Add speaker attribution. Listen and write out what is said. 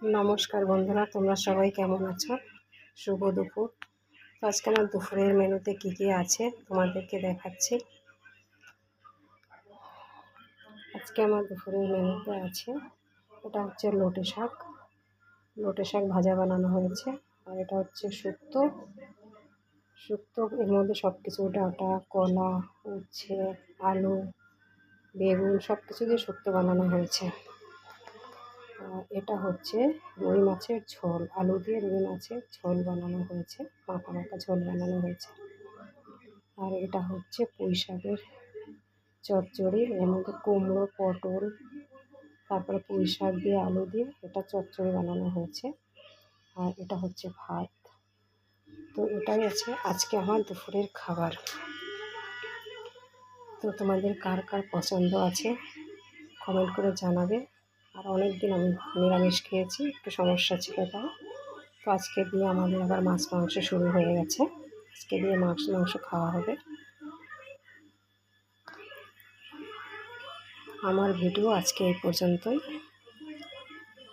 Speaker 1: নমস্কার বন্ধুরা, তোমরা সবাই কেমন আছো? শুভ দুপুর। তো আজকে আমার দুপুরের মেনুতে কী কী আছে তোমাদেরকে দেখাচ্ছি। আজকে আমার দুপুরের মেনুতে আছে, এটা হচ্ছে লোটে শাক। লোটে শাক ভাজা বানানো হয়েছে, আর এটা হচ্ছে শুক্তো। শুক্তো এর মধ্যে সব কিছু ডাঁটা, কলা, উচ্ছে, আলু, বেগুন সব কিছু দিয়ে শুক্তো বানানো হয়েছে। এটা হচ্ছে রুই মাছের ঝোল, আলু দিয়ে রুই মাছের ঝোল বানানো হয়েছে, মাখা মাখা ঝোল বানানো হয়েছে। আর এটা হচ্ছে পুঁই শাকের চচ্চড়ি এর মধ্যে কুমড়ো, পটল, তারপরে পুঁই শাক দিয়ে আলু দিয়ে এটা চচ্চড়ি বানানো হয়েছে। আর এটা হচ্ছে ভাত। তো এটাই আছে আজকে আমার দুপুরের খাবার। তো তোমাদের কার কার পছন্দ আছে কমেন্ট করে জানাবে। আর অনেক দিন আমি নিরামিষ খেয়েছি, একটু সমস্যা ছিল তাই তো আজকে দিয়ে আমাদের আবার মাছ মাংস শুরু হয়ে গেছে। আজকে দিয়ে মাছ মাংস খাওয়া হবে। আমার ভিডিও আজকে এই পর্যন্তই।